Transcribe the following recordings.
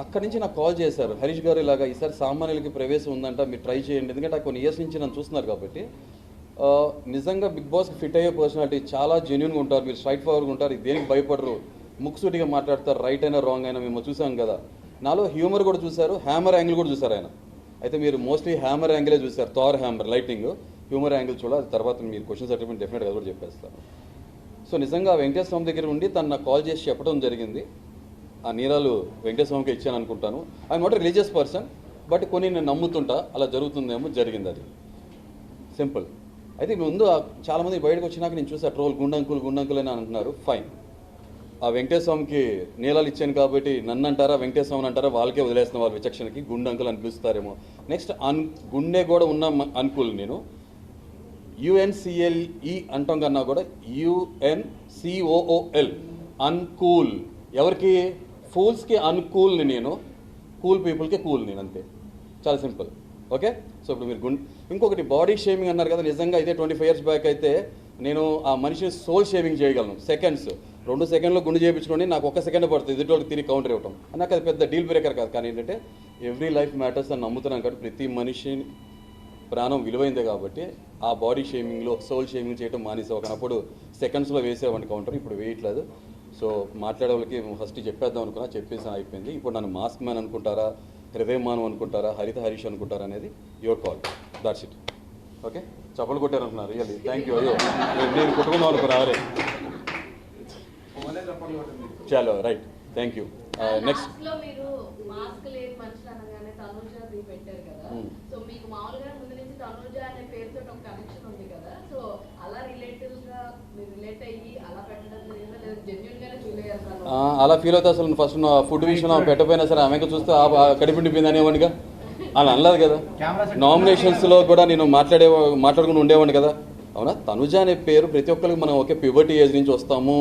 అక్కడి నుంచి నాకు కాల్ చేశారు. హరీష్ గారు ఇలాగా ఈసారి సామాన్యులకి ప్రవేశం ఉందంట మీరు ట్రై చేయండి. ఎందుకంటే కొన్ని ఇయర్స్ నుంచి నన్ను చూస్తున్నారు కాబట్టి. నిజంగా బిగ్ బాస్కి ఫిట్ అయ్యే పర్సనాలిటీ చాలా జెన్యున్గా ఉంటారు. మీరు స్ట్రైట్ ఫార్వర్డ్గా ఉంటారు. దేనికి భయపడరు. ముక్సూటిగా మాట్లాడతారు. రైట్ అయినా రాంగ్ అయినా మేము చూసాం కదా. నాలో హ్యూమర్ కూడా చూశారు. హ్యామర్ యాంగిల్ కూడా చూశారు ఆయన. అయితే మీరు మోస్ట్లీ హ్యామర్ యాంగిలే చూశారు. Thor hammer lighting humour angle చూడాలి. తర్వాత మీరు క్వశ్చన్ సర్టిఫికేట్ డెఫినెట్గా కూడా చెప్పేస్తాను సో నిజంగా వెంకటేశ్వరం స్వామి దగ్గర ఉండి తను నాకు కాల్ చేసి చెప్పడం జరిగింది. ఆ నీరాలు వెంకటేశ్వరంకి ఇచ్చాను అనుకుంటాను I not religious person but కొన్ని నేను నమ్ముతుంటా అలా జరుగుతుందేమో జరిగింది అది. సింపుల్ అయితే ముందు చాలామంది బయటకు వచ్చినాక నేను చూసా ట్రోల్ గుండంకులు గుండంకులు అని అంటున్నారు. ఫైన్ ఆ వెంకటేశ్వరంకి నీలాలు ఇచ్చాను కాబట్టి నన్ను అంటారా వెంకటేశ్వరం అంటారా వాళ్ళకే వదిలేస్తున్న వాళ్ళ విచక్షణకి గుండంకులు అనిపిస్తారేమో నెక్స్ట్ అన్ గుండె కూడా ఉన్న అనుకూల్ నేను. యుఎన్సిఎల్ఈ అంటాం కన్నా కూడా యుఎన్సిఓఓఎల్ అన్కూల్. ఎవరికి? ఫూల్స్కి అన్కూల్ని నేను కూల్ పీపుల్కి కూల్ నేను అంతే. చాలా సింపుల్. ఓకే? సో ఇప్పుడు మీరు గుండె ఇంకొకటి బాడీ షేమింగ్ అన్నారు కదా నిజంగా అయితే ట్వంటీ ఫైవ్ ఇయర్స్ బ్యాక్ అయితే నేను ఆ మనిషిని సోల్ షేవింగ్ చేయగలను. సెకండ్స్. రెండు సెకండ్లో గుండె చేయించుకోండి నాకు ఒక సెకండ్ పడుతుంది. ఎదుటి తిరిగి కౌంటర్ ఇవ్వటం. నాకు అది పెద్ద డీల్ బ్రేకర్ కాదు. కానీ ఏంటంటే ఎవ్రీ లైఫ్ మ్యాటర్స్ అని నమ్ముతున్నాను కాబట్టి ప్రతి మనిషిని ప్రాణం విలువైందే కాబట్టి ఆ బాడీ షేమింగ్లో సోల్ షేమింగ్ చేయడం మానేసే ఒకనప్పుడు సెకండ్స్లో వేసేవాడిని కౌంటర్. ఇప్పుడు వేయట్లేదు. సో మాట్లాడే వాళ్ళకి ఫస్ట్ చెప్పేద్దాం అనుకున్నా చెప్పేసి అయిపోయింది ఇప్పుడు నన్ను మాస్క్ మ్యాన్ అనుకుంటారా హృదయమానం అనుకుంటారా హరిత హరీష్ అనుకుంటారా అనేది your call that's it okay చప్పలు కొట్టారు అంటున్నారు రియల్లీ థ్యాంక్ యూ అయ్యో నేను- నేను కుటుంబం అనుకో రావరే చాలో రైట్ థ్యాంక్ యూ నెక్స్ట్ అలా గా రిలేట్ అయ్యి అలా పెట్టడం అలా ఫీల్ అవుతా అసలు ఫస్ట్ ఫుడ్ విషయంలో పెట్టపోయినా సరే ఆమెకు చూస్తే కడిపిండిపోయింది అనేవాడిగా అలా అనలేదు కదా. నామినేషన్స్లో కూడా నేను మాట్లాడే మాట్లాడుకుని ఉండేవాడిని కదా. అవునా? తనుజ అనే పేరు ప్రతి ఒక్కరికి మనం ఒకే ప్యూబర్టీ ఏజ్ నుంచి వస్తాము.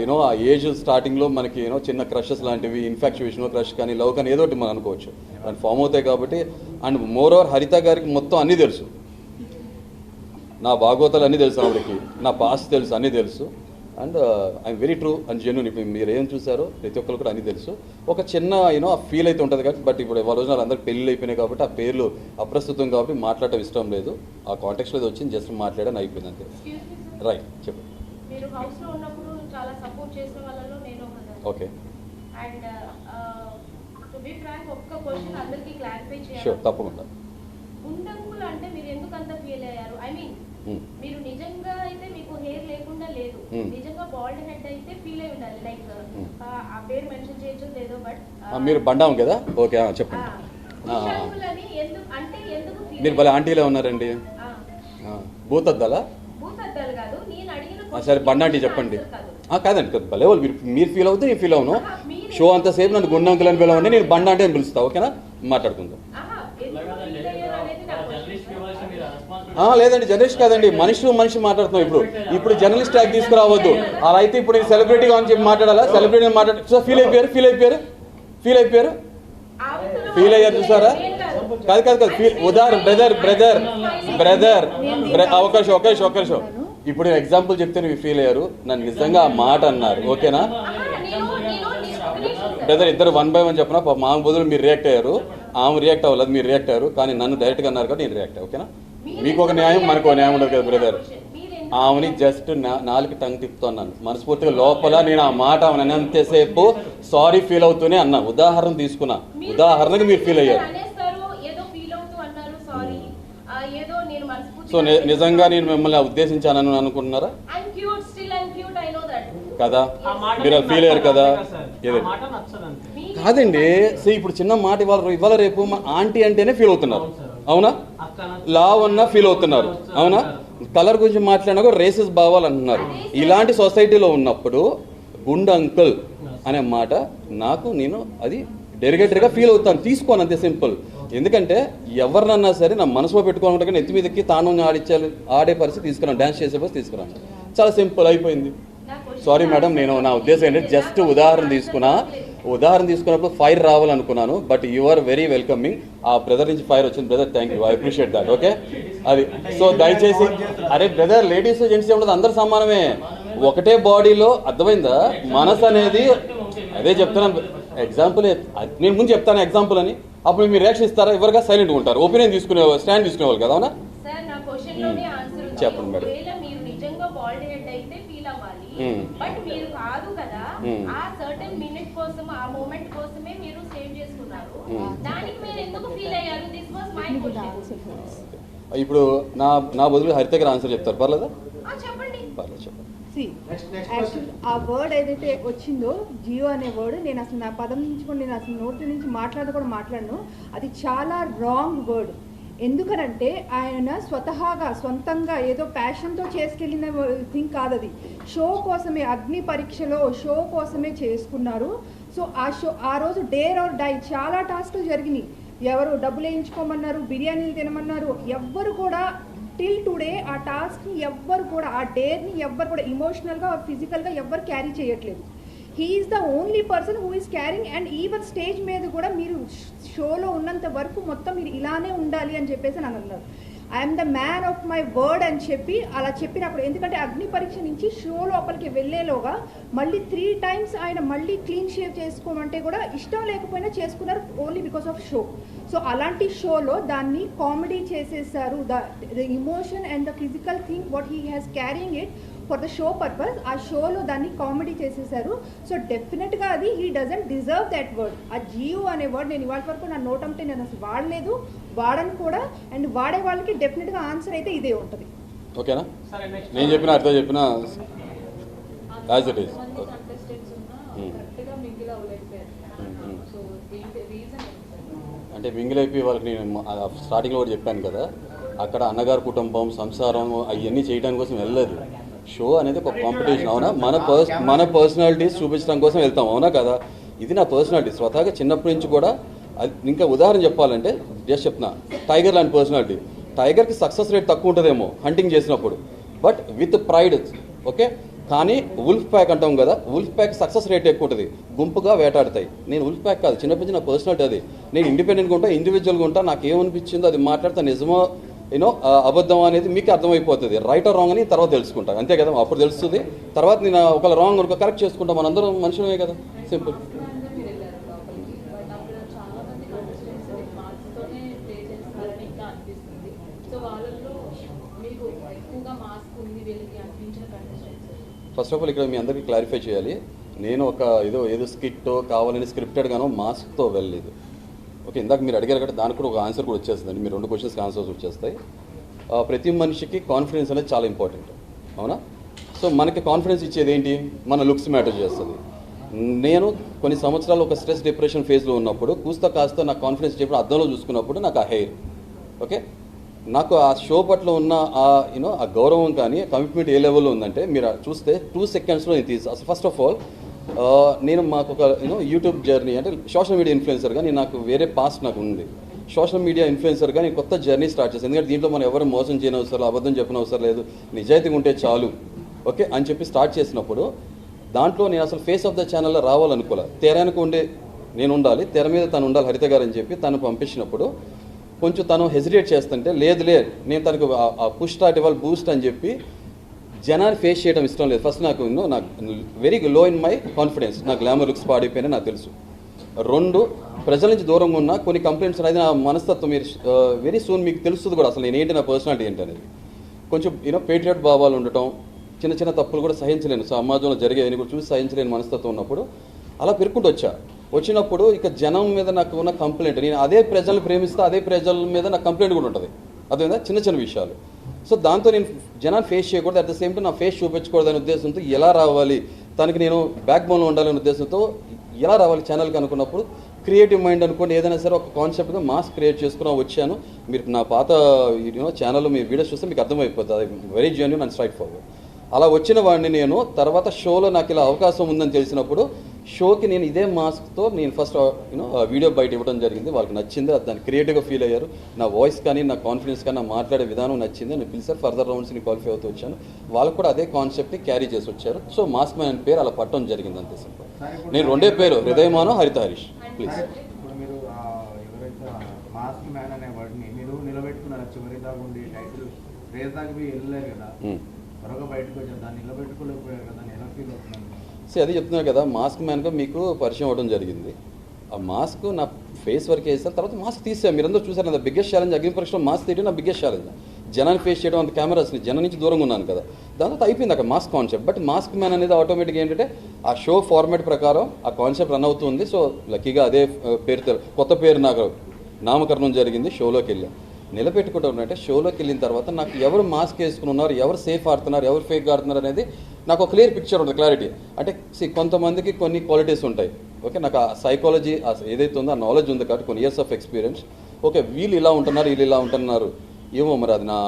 యూనో ఆ ఏజ్ స్టార్టింగ్లో మనకి యూనో చిన్న క్రషెస్ లాంటివి ఇన్ఫాక్చుయేషన్ క్రష్ కానీ లవ్ కానీ ఏదో ఒకటి మనం అనుకోవచ్చు. దాని ఫామ్ అవుతాయి కాబట్టి. అండ్ మోర్ ఓవర్ హరిత గారికి మొత్తం అన్నీ తెలుసు. నా భాగవతాలు అన్నీ తెలుసు ఆవిడకి. నా పాస్ట్ తెలుసు అన్నీ తెలుసు. And I'm very true and genuine ఇప్పుడు మీరు ఏం చూసారో ప్రతి ఒక్కరు కూడా అన్నీ తెలుసు. ఒక చిన్న యూనో ఆ ఫీల్ అయితే ఉంటుంది కాబట్టి బట్ ఇప్పుడు వాళ్ళ రోజున అందరికి పెళ్ళి అయిపోయినాయి కాబట్టి ఆ పేర్లు అప్రస్తుతం కాబట్టి మాట్లాడటం ఇష్టం లేదు. ఆ కాంటెక్స్లో వచ్చింది జస్ట్ మాట్లాడని అయిపోయింది అంతే. రైట్ చెప్పు. మీరు హౌస్లో ఉన్నప్పుడు చాలా సపోర్ట్ చేసిన వాళ్ళలో నేను ఒకదాన్ని okay and to be frank ఒక్క క్వశ్చన్ అందరికీ క్లారిఫై షూర్ చేయాలి తప్పకుండా గుండంకులు అంటే మీరు ఎందుకు అంత ఫీల్ అయ్యారు ఐ మీన్ Hmm. మీరు నిజంగా అయితే మీకు హెయిర్ లేకుండా లేదు Hmm. నిజంగా బాల్డ్ హెడ్ అయితే ఫీల్ అయి ఉండాలి లైక్ Hmm. ఆ పేరు మెన్షన్ చేయొచ్చు లేదో బట్ ఆ, మీరు బండాం కదా? ఓకే చెప్పండి. మీరు భలే? ఆంటీలే ఉన్నారండి. భూతద్దాలా? సరే బండాంటి చెప్పండి. కాదండి కాదు, భలే వాళ్ళు మీరు మీరు ఫీల్ అవుతే నేను ఫీల్ అవును. షో అంతసేపు నన్ను గుండంకులు అని పిలవండి నేను బండ అంటే అని పిలుస్తా ఓకేనా? మాట్లాడుకుందాం ఆహా, ఎందుకు feel అయ్యారు అనేది నా question. ఆ, లేదండి జర్నలిస్ట్ కాదండి. మనిషి మనిషి మాట్లాడుతున్నాం ఇప్పుడు. ఇప్పుడు జర్నలిస్ట్ ట్యాగ్ తీసుకురావద్దు. అలా అయితే ఇప్పుడు నేను సెలబ్రిటీగా అని చెప్పి మాట్లాడాలా? సెలబ్రిటీ మాట్లాడు సో ఫీల్ అయిపోయారు? ఫీల్ అయిపోయారు? ఫీల్ అయిపోయారు? ఫీల్ అయ్యారు చూసారా? కాదు. కాదు కాదు. ఫీల్ ఉదాహరణ బ్రదర్ బ్రదర్ బ్రదర్ అవకాశం అవకాశం అవకాశం ఇప్పుడు ఎగ్జాంపుల్ చెప్తే నువ్వు ఫీల్ అయ్యారు. నన్ను నిజంగా ఆ మాట అన్నారు. ఓకేనా? బ్రదర్ ఇద్దరు వన్ బై వన్ చెప్పిన? మా బదులు మీరు రియాక్ట్ అయ్యారు. ఆమె రియాక్ట్ అవ్వలేదు మీరు రియాక్ట్ అయ్యారు. కానీ నన్ను డైరెక్ట్గా అన్నారు కాబట్టి నేను రియాక్ట్ ఓకేనా? మీకు ఒక న్యాయం మనకు ఒక న్యాయం ఉండదు కదా బ్రదర్ ఆమెని జస్ట్ నాలుగు టంగ్ తిప్పుతున్నాను. మనస్ఫూర్తిగా లోపల నేను ఆ మాట ఆమెను అన్నంతసేపు సారీ ఫీల్ అవుతూనే అన్నా. ఉదాహరణ తీసుకున్నా. ఉదాహరణకి మీరు ఫీల్ అయ్యారు. సో నిజంగా నేను మిమ్మల్ని ఉద్దేశించానని అనుకుంటున్నారా? కదా? మీరు ఫీల్ అయ్యారు కదా? కాదండి. సో ఇప్పుడు చిన్న మాట ఇవాళ ఇవాళ రేపు మా ఆంటీ అంటేనే ఫీల్ అవుతున్నారు. అవునా. లావ్ అన్నా ఫీల్ అవుతున్నారు. అవునా? కలర్ గురించి మాట్లాడినా కూడా రేసెస్ భావాలు అంటున్నారు. ఇలాంటి సొసైటీలో ఉన్నప్పుడు గుండ్ అంకుల్ అనే మాట నాకు నేను అది డెరిగేటరీగా ఫీల్ అవుతాను. తీసుకోను అంతే సింపుల్ ఎందుకంటే ఎవరినన్నా సరే నా మనసులో పెట్టుకోవాలంటే కానీ ఎత్తి మీదకి తాను ఆడించాలి ఆడే పరిస్థితి తీసుకురాను. డ్యాన్స్ చేసే పరిస్థితి తీసుకురాను. చాలా సింపుల్ అయిపోయింది. సారీ మేడం నేను నా ఉద్దేశం ఏంటంటే జస్ట్ ఉదాహరణ తీసుకున్నా. ఉదాహరణ తీసుకున్నప్పుడు fire రావాలనుకున్నాను but you are very welcoming. ఆ బ్రదర్ నుంచి ఫైర్ వచ్చింది. Brother thank you I appreciate that okay అది. సో దయచేసి అరే బ్రదర్ లేడీస్ జెంట్స్ ఉండదు అందరు సమానమే. ఒకటే బాడీలో అర్థమైందా? మనసు అనేది అదే చెప్తున్నాను ఎగ్జాంపుల్ నేను ముందు చెప్తాను ఎగ్జాంపుల్ అని. అప్పుడు మీరు రియాక్షన్ ఇస్తారా? ఎవరుగా సైలెంట్గా ఉంటారు? ఒపీనియన్ తీసుకునే స్టాండ్ తీసుకునేవాళ్ళు కదా అవునా? ఉంది? చెప్పండి మేడం. ఒకవేళ మీరు నిజంగా బాల్డ్ హెడ్ అయితే ఫీల్ అవ్వాలి. బట్ మీరు కాదు కదా మ్మ్. ఆ సర్టన్ మినిట్ కోసం ఆ మూమెంట్ కోసమే మీరు సేవ్ చేసుకున్నారు. మ్మ్. దానికి మీరు ఎందుకు ఫీల్ అయ్యారు? దిస్ వాస్ మై క్వశ్చన్ ఇప్పుడు నా నా బదులు హరిత గారు ఆన్సర్ చెప్తారు. పర్లేదా? చెప్పండి. పర్లేదు చెప్పండి. ఆ వర్డ్ ఏదైతే వచ్చిందో జియో అనే వర్డ్ నేను అసలు నా పదం నుంచి కూడా నేను అసలు నోటి నుంచి మాట్లాడ కూడా మాట్లాడను. అది చాలా రాంగ్ వర్డ్ ఎందుకనంటే ఆయన స్వతహాగా సొంతంగా ఏదో ప్యాషన్తో చేసుకెళ్ళిన థింగ్ కాదు అది షో కోసమే అగ్ని పరీక్షలో షో కోసమే చేసుకున్నారు. సో ఆ షో ఆ రోజు డేర్ ఆర్ డై చాలా టాస్క్లు జరిగినాయి. ఎవరు డబ్బులు వేయించుకోమన్నారు బిర్యానీలు తినమన్నారు ఎవ్వరు కూడా టిల్ టుడే ఆ టాస్క్ని ఎవ్వరు కూడా ఆ డేర్ని ఎవ్వరు కూడా ఇమోషనల్గా ఫిజికల్గా ఎవ్వరు క్యారీ చేయట్లేదు. He is the only person who is carrying and even stage మీద కూడా మీరు షోలో ఉన్నంత వరకు మొత్తం మీరు ఇలానే ఉండాలి అని చెప్పేసి నన్ను అన్నారు. I'm the man of my word అని చెప్పి అలా చెప్పినప్పుడు ఎందుకంటే అగ్ని పరీక్ష నుంచి షో లోపలికి వెళ్ళేలోగా మళ్ళీ త్రీ టైమ్స్ ఆయన మళ్ళీ క్లీన్ షేవ్ చేసుకోమంటే కూడా ఇష్టం లేకపోయినా చేసుకున్నారు only because of show so అలాంటి షోలో దాన్ని కామెడీ చేసేసారు. The the emotion and the physical thing what he has carrying it for the show purpose ఆ షోలో దాన్ని కామెడీ చేసేసారు. సో డెఫినెట్గా అది he doesn't deserve that word ఆ జియో అనే వర్డ్ నేను ఇవాళ వరకు నా నోట్ అంటే నేను అసలు వాడలేదు వాడను కూడా. అండ్ వాడే వాళ్ళకి డెఫినెట్గా ఆన్సర్ అయితే ఇదే ఉంటుంది. ఓకేనా సరే నెక్స్ట్ నేను చెప్పిన అర్థం చెప్పిన? As it is Hmm. Hmm. ఏంటి reason ఏంటి సార్? అంటే మింగిల్ అయిపోయి వాళ్ళకి నేను స్టార్టింగ్లో కూడా చెప్పాను కదా అక్కడ అన్నగారు కుటుంబం సంసారం అవన్నీ చేయడానికి కోసం వెళ్ళలేదు. షో అనేది ఒక కాంపిటీషన్ అవునా? మన పర్స్ మన పర్సనాలిటీస్ చూపించడం కోసం వెళ్తాం అవునా కదా? ఇది నా పర్సనాలిటీ. స్వతహాగా చిన్నప్పటి నుంచి కూడా అది- ఇంకా ఉదాహరణ చెప్పాలంటే జస్ట్ చెప్తున్నా టైగర్ లాంటి పర్సనాలిటీ. టైగర్కి సక్సెస్ రేట్ తక్కువ ఉంటుందేమో హంటింగ్ చేసినప్పుడు. But with pride okay? కానీ ఉల్ఫ్ ప్యాక్ అంటాం కదా ఉల్ఫ్ ప్యాక్ సక్సెస్ రేట్ ఎక్కువ ఉంటుంది. గుంపుగా వేటాడతాయి. నేను ఉల్ఫ్ ప్యాక్ కాదు చిన్నప్పటి నుంచి నా పర్సనాలిటీ అది. నేను ఇండిపెండెంట్గా ఉంటా ఇండివిజువల్గా ఉంటా నాకు ఏమనిపించిందో అది మాట్లాడితే నిజమో యూనో అబద్ధం అనేది మీకు అర్థమైపోతుంది. రైట్ ఆర్ రాంగ్ అని తర్వాత తెలుసుకుంటాను అంతే కదా? అప్పుడు తెలుస్తుంది. తర్వాత నేను ఒకవేళ రాంగ్ అనుకో కరెక్ట్ చేసుకుంటాం. మనందరం మనుషులమే కదా? సింపుల్ ఫస్ట్ ఆఫ్ ఆల్ ఇక్కడ మీ అందరికీ క్లారిఫై చేయాలి. నేను ఒక ఏదో ఏదో స్కిట్ కావాలని స్క్రిప్టెడ్ గానో మాస్క్తో వెళ్ళలేదు. ఓకే ఇందాక మీరు అడిగారు కదా దానికి కూడా ఒక ఆన్సర్ కూడా వచ్చేస్తుందండి మీరు రెండు క్వశ్చన్స్కి ఆన్సర్స్ వచ్చేస్తాయి. ప్రతి మనిషికి కాన్ఫిడెన్స్ అనేది చాలా ఇంపార్టెంట్ అవునా? సో మనకి కాన్ఫిడెన్స్ ఇచ్చేది ఏంటి? మన లుక్స్ మ్యాటర్ చేస్తుంది. నేను కొన్ని సంవత్సరాలు ఒక స్ట్రెస్ డిప్రెషన్ ఫేజ్లో ఉన్నప్పుడు కూస్తా కాస్త నా కాన్ఫిడెన్స్ చెప్పిన అద్దంలో చూసుకున్నప్పుడు నాకు ఆ హెయిర్ ఓకే? నాకు ఆ షో పట్ల ఉన్న ఆ యూనో ఆ గౌరవం కానీ కమిట్మెంట్ ఏ లెవెల్లో ఉందంటే మీరు చూస్తే టూ సెకండ్స్లో నేను తీసి అసలు ఫస్ట్ ఆఫ్ ఆల్ నేను మాకు ఒక యూనో యూట్యూబ్ జర్నీ అంటే సోషల్ మీడియా ఇన్ఫ్లుయెన్సర్గా నేను నాకు వేరే పాస్ట్ నాకు ఉంది. సోషల్ మీడియా ఇన్ఫ్లుయెన్సర్గా నేను కొత్త జర్నీ స్టార్ట్ చేశాను. ఎందుకంటే దీంట్లో మనం ఎవరు మోసం చేయని అవసరం అబద్ధం చెప్పిన అవసరం లేదు. నిజాయితీగా ఉంటే చాలు. ఓకే అని చెప్పి స్టార్ట్ చేసినప్పుడు దాంట్లో నేను అసలు ఫేస్ ఆఫ్ ద ఛానల్లో రావాలనుకోలే. తెరానికి ఉండే నేను ఉండాలి. తెర మీద తను ఉండాలి హరిత గారు అని చెప్పి తను పంపించినప్పుడు కొంచెం తను హెజిటేట్ చేస్తుంటే లేదు లేదు నేను తనకు ఆ పుష్ స్టార్ట్ ఇవ్వాలి బూస్ట్ అని చెప్పి జనాన్ని ఫేస్ చేయడం ఇష్టం లేదు. ఫస్ట్ నాకు you నాకు very low in my confidence నా గ్లామర్ లుక్స్ పాడైపోయినా నాకు తెలుసు. రెండు ప్రజల నుంచి దూరంగా ఉన్న కొన్ని కంప్లైంట్స్ అనేది నా మనస్తత్వం. మీరు వెరీ సూన్ మీకు తెలుస్తుంది కూడా అసలు నేను ఏంటి నా పర్సనాలిటీ ఏంటి అనేది. కొంచెం యూనో పేట్రియట్ భావాలు ఉండటం చిన్న చిన్న తప్పులు కూడా సహించలేను. సమాజంలో జరిగేవి కూడా చూసి సహించలేని మనస్తత్వం ఉన్నప్పుడు అలా పెరుక్కుంటూ వచ్చా. వచ్చినప్పుడు ఇక జనం మీద నాకు ఉన్న కంప్లైంట్ నేను అదే ప్రజలను ప్రేమిస్తే అదే ప్రజల మీద నాకు కంప్లైంట్ కూడా ఉంటుంది. అదేవిధంగా చిన్న చిన్న విషయాలు. సో దాంతో నేను జనాన్ని ఫేస్ చేయకూడదు అట్ ద సేమ్ టైం నా ఫేస్ చూపించకూడదు అనే ఉద్దేశంతో ఎలా రావాలి తనకి నేను బ్యాక్ బోన్లో ఉండాలనే ఉద్దేశంతో ఎలా రావాలి ఛానల్కి అనుకున్నప్పుడు క్రియేటివ్ మైండ్ అనుకోండి ఏదైనా సరే ఒక కాన్సెప్ట్గా మాస్ క్రియేట్ చేసుకుని వచ్చాను. మీరు నా పాత యూనో ఛానల్ మీ వీడియోస్ చూస్తే మీకు అర్థమైపోతుంది అది very genuine and straight forward అలా వచ్చిన వాడిని నేను తర్వాత షోలో నాకు ఇలా అవకాశం ఉందని తెలిసినప్పుడు షోకి నేను ఇదే మాస్క్తో నేను ఫస్ట్ యూనో వీడియో బయట ఇవ్వడం జరిగింది. వాళ్ళకి నచ్చింది అది దాన్ని క్రియేటివ్గా ఫీల్ అయ్యారు. నా వాయిస్ కానీ నా కాన్ఫిడెన్స్ కానీ నా మాట్లాడే విధానం నచ్చింది నేను పిలిచారు ఫర్దర్ రౌండ్స్ని క్వాలిఫై అవుతూ వచ్చాను. వాళ్ళకు కూడా అదే కాన్సెప్ట్ని క్యారీ చేసి వచ్చారు. సో మాస్క్ మ్యాన్ పేరు అలా పట్టడం జరిగింది అంతే సింపుల్ నేను రెండే పేరు హృదయమానం Haritha Harish. Please mask man అనే మీరు నిలబెట్టుకున్నారు? చివరి దాకా ఉండి టైటిల్ రేస్ దాకా మీరు వెళ్ళలేరు కదా? త్వరగా బయటకు వచ్చారు. దాన్ని నిలబెట్టుకోలేకపోయారు కదా? ఎలా ఫీల్ అవుతున్నాను సో అదే చెప్తున్నారు కదా మాస్క్ మ్యాన్గా మీకు పరిచయం అవ్వడం జరిగింది. ఆ మాస్క్ నా ఫేస్ వరకు వేసాను తర్వాత మాస్క్ తీసాను మీరందరూ చూసారు కదా బిగ్గెస్ట్ ఛాలెంజ్ అగ్ని పరీక్షలో మాస్క్ తీయడం నా బిగ్గెస్ట్ ఛాలెంజ్. జనాన్ని ఫేస్ చేయడం అంత కెమెరాస్ని జనం నుంచి దూరంగా ఉన్నాను కదా. దాని తర్వాత అయిపోయింది అక్కడ mask concept. But mask man అనేది ఆటోమేటిక్గా ఏంటంటే ఆ షో ఫార్మాట్ ప్రకారం ఆ కాన్సెప్ట్ రన్ అవుతుంది. సో లక్కీగా అదే పేరుతో పేరు కొత్త పేరు నాకు నామకరణం జరిగింది షోలోకి వెళ్ళాను నిలబెట్టుకుంటూ ఉన్నట్టే షోలోకి వెళ్ళిన తర్వాత నాకు ఎవరు మాస్క్ వేసుకుని ఉన్నారు ఎవరు సేఫ్ ఆడుతున్నారు ఎవరు ఫేక్ ఆడుతున్నారు అనేది నాకు ఒక క్లియర్ పిక్చర్ ఉంటుంది క్లారిటీ. అంటే సి కొంతమందికి కొన్ని క్వాలిటీస్ ఉంటాయి. ఓకే నాకు ఆ సైకాలజీ ఏదైతే ఉందో ఆ నాలెడ్జ్ ఉంది కాబట్టి కొన్ని ఇయర్స్ ఆఫ్ ఎక్స్పీరియన్స్ ఓకే వీళ్ళు ఇలా ఉంటున్నారు వీళ్ళు ఇలా ఉంటున్నారు. ఏమో మరి అది నా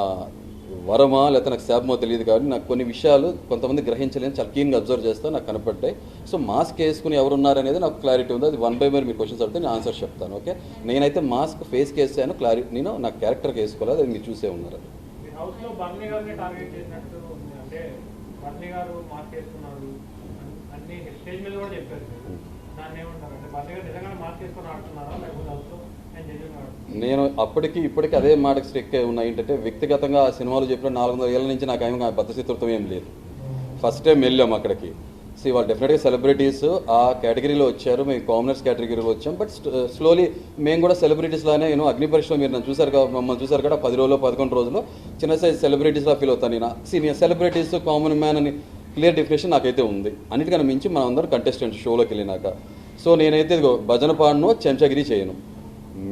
వరమా లేకపోతే నాకు శాపమో తెలియదు కాబట్టి నాకు కొన్ని విషయాలు కొంతమంది గ్రహించలేని చాలా క్లీన్గా అబ్జర్వ్ చేస్తా నాకు కనపడ్డాయి. సో మాస్క్ వేసుకుని ఎవరున్నారు అనేది నాకు క్లారిటీ ఉంది. అది వన్ బై వన్ మీరు క్వశ్చన్స్ అడిగితే నేను ఆన్సర్ చెప్తాను ఓకే? నేనైతే మాస్క్ ఫేస్కి వేసాను క్లారిటీ నేను నా క్యారెక్టర్కి వేసుకోలేదు అది మీరు చూసే ఉన్నారు. బర్నీ గారు మార్క్ చేసుకున్నారు. అన్ని స్టేజ్ మీద కూడా చెప్పారు. దాన్ని ఏమంటారు? అంటే బర్నీ గారు నిజంగానే మార్క్ చేసుకుని ఆడుతున్నారా? లేకపోతే హౌస్ నేను అప్పటికి ఇప్పటికి అదే మాటకి స్ట్రిక్ ఉన్నాయి. ఏంటంటే వ్యక్తిగతంగా ఆ సినిమాలు చెప్పిన నాలుగు వందల ఏళ్ళ నుంచి నాకు ఏమి బద్దశత్రుత్వం ఏం లేదు. ఫస్ట్ టైం వెళ్ళాం అక్కడికి. సో వాళ్ళు డెఫినెట్గా సెలబ్రిటీస్ ఆ కేటగిరీలో వచ్చారు. మేము కామనర్స్ కేటగిరీలో వచ్చాం. బట్ స్లోలీ uh, మేము కూడా సెలబ్రిటీస్లానే నేను అగ్ని పరీక్షలో మీరు నన్ను చూసారు కదా మమ్మల్ని చూసారు కదా పది రోజులు పదకొండు రోజులు చిన్న సైజ్ సెలబ్రిటీస్లా ఫీల్ అవుతాను నేను. సీనియర్ సెలబ్రిటీస్ కామన్ మ్యాన్ అని క్లియర్ డెఫినేషన్ నాకైతే ఉంది. అన్నిటికన్నా మించి మనం అందరం కంటెస్టెంట్ షోలోకి వెళ్ళినాక. సో నేనైతే భజన పాడను చెంచగిరి చేయను.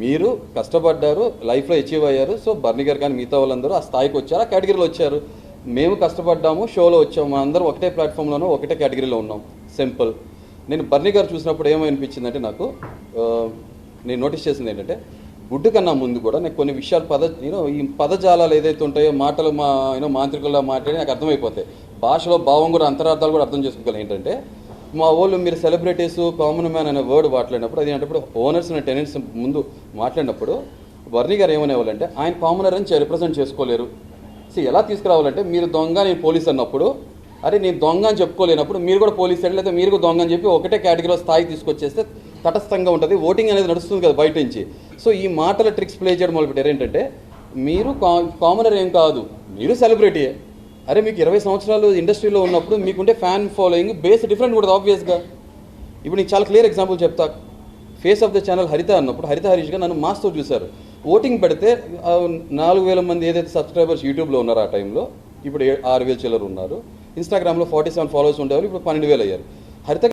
మీరు కష్టపడ్డారు లైఫ్లో అచీవ్ అయ్యారు. సో బర్నిగర్ గారు కానీ మిగతా వాళ్ళందరూ ఆ స్థాయికి వచ్చారు ఆ కేటగిరీలో వచ్చారు. మేము కష్టపడ్డాము షోలో వచ్చాము మన అందరం ఒకటే ప్లాట్ఫామ్లోనూ ఒకటే కేటగిరీలో ఉన్నాం. సింపుల్. నేను బర్నీ గారు చూసినప్పుడు ఏమనిపించిందంటే నాకు నేను నోటీస్ చేసింది ఏంటంటే గుడ్డు కన్నా ముందు కూడా నాకు కొన్ని విషయాలు పద నేను ఈ పదజాలాలు ఏదైతే ఉంటాయో మాటలు మా యూనో మాంత్రికుల్లో మాట్లాడి నాకు అర్థమైపోతాయి. భాషలో భావం కూడా అంతరార్థాలు కూడా అర్థం చేసుకోగలం. ఏంటంటే మా వాళ్ళు మీరు సెలబ్రిటీస్ కామన్ మ్యాన్ అనే వర్డ్ మాట్లాడినప్పుడు అది అంటే ఓనర్స్ అనే టెనెంట్స్ ముందు మాట్లాడినప్పుడు వర్ణి గారు ఏమనేవాళ్ళంటే ఆయన కామనర్ అని రిప్రజెంట్ చేసుకోలేరు. సో ఎలా తీసుకురావాలంటే మీరు దొంగ నేను పోలీస్ అన్నప్పుడు అరే నేను దొంగ అని చెప్పుకోలేనప్పుడు మీరు కూడా పోలీస్ అండి లేదా మీరు కూడా దొంగ అని చెప్పి ఒకటే కేటగిరీలో స్థాయి తీసుకొచ్చేస్తే తటస్థంగా ఉంటుంది. ఓటింగ్ అనేది నడుస్తుంది కదా బయట నుంచి. సో ఈ మాటల ట్రిక్స్ ప్లే చేయడం మొదలుపెట్టారు. ఏంటంటే మీరు కా కామనర్ ఏం కాదు మీరు సెలబ్రిటీయే అరే మీకు ఇరవై సంవత్సరాలు ఇండస్ట్రీలో ఉన్నప్పుడు మీకుంటే ఫ్యాన్ ఫాలోయింగ్ బేస్ డిఫరెంట్ కూడా ఆబ్వియస్గా ఇప్పుడు నీకు చాలా క్లియర్ ఎగ్జాంపుల్ చెప్తా. Face of the channel Haritha అన్నప్పుడు హరిత హరీష్గా నన్ను మాస్తో చూశారు. ఓటింగ్ పెడితే నాలుగు వేల మంది ఏదైతే సబ్స్క్రైబర్స్ యూట్యూబ్లో ఉన్నారో ఆ టైంలో ఇప్పుడు ఆరు వేల చిల్లర ఉన్నారు. ఇన్స్టాగ్రామ్లో ఫార్టీ సెవెన్ ఫాలోవర్స్ ఉండేవారు ఇప్పుడు పన్నెండు వేలు అయ్యారు. హరిత